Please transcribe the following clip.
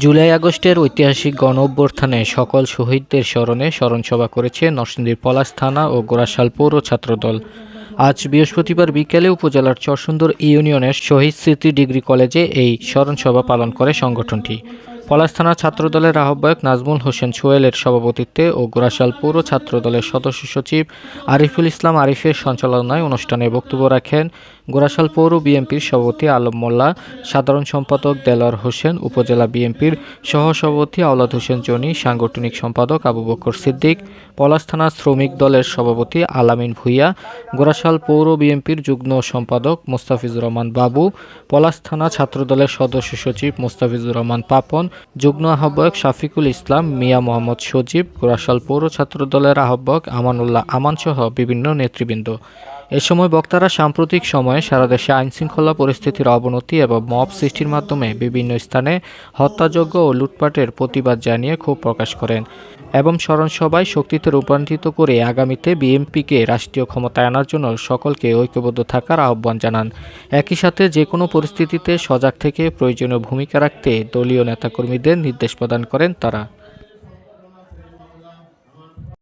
জুলাই আগস্টের ঐতিহাসিক গণ অভ্যর্থানে সকল শহীদদের স্মরণে স্মরণসভা করেছে নরসিংদীর পলাশ থানা ও গোরাশাল পৌর ছাত্রদল। আজ বৃহস্পতিবার বিকেলে উপজেলার চরসুন্দর ইউনিয়নের শহীদ স্মৃতি ডিগ্রি কলেজে এই স্মরণসভা পালন করে সংগঠনটি। পলাশ থানা ছাত্রদলের আহ্বায়ক নাজমুল হোসেন সোয়েলের সভাপতিত্বে ও গোরাশাল পৌর ছাত্রদলের সদস্য সচিব আরিফুল ইসলাম আরিফের সঞ্চালনায় অনুষ্ঠানে বক্তব্য রাখেন গোরাশাল পৌর বিএনপির সভাপতি আলম মোল্লা, সাধারণ সম্পাদক দেলোয়ার হোসেন, উপজেলা বিএনপির সহসভাপতি আওলাদ হোসেন জনি সাংগঠনিক সম্পাদক আবু বকর সিদ্দিক, পলাশ থানা শ্রমিক দলের সভাপতি আলামিন ভুইয়া, গোরাশাল পৌর বিএনপির যুগ্ম সম্পাদক মোস্তাফিজুর রহমান বাবু, পলাশ থানা ছাত্রদলের সদস্য সচিব মোস্তাফিজুর রহমান পাপন, যুগ্ম আহ্বায়ক শাফিকুল ইসলাম, মিয়া মোহাম্মদ সজীব, গোরাশাল পৌর ছাত্রদলের আহ্বায়ক আমানুল্লাহ আমানসহ বিভিন্ন নেতৃবৃন্দ। এ সময় বক্তারা সাম্প্রতিক সময়ে সারা দেশে আইনশৃঙ্খলা পরিস্থিতির অবনতি এবং মব সৃষ্টির মাধ্যমে বিভিন্ন স্থানে হত্যাযজ্ঞ ও লুটপাটের প্রতিবাদ জানিয়ে ক্ষোভ প্রকাশ করেন এবং স্মরণসভায় শক্তিতে রূপান্তরিত করে আগামীতে বিএনপিকে রাষ্ট্রীয় ক্ষমতায় আনার জন্য সকলকে ঐক্যবদ্ধ থাকার আহ্বান জানান। একই সাথে যে কোনো পরিস্থিতিতে সজাগ থেকে প্রয়োজনীয় ভূমিকা রাখতে দলীয় নেতাকর্মীদের নির্দেশ প্রদান করেন তারা।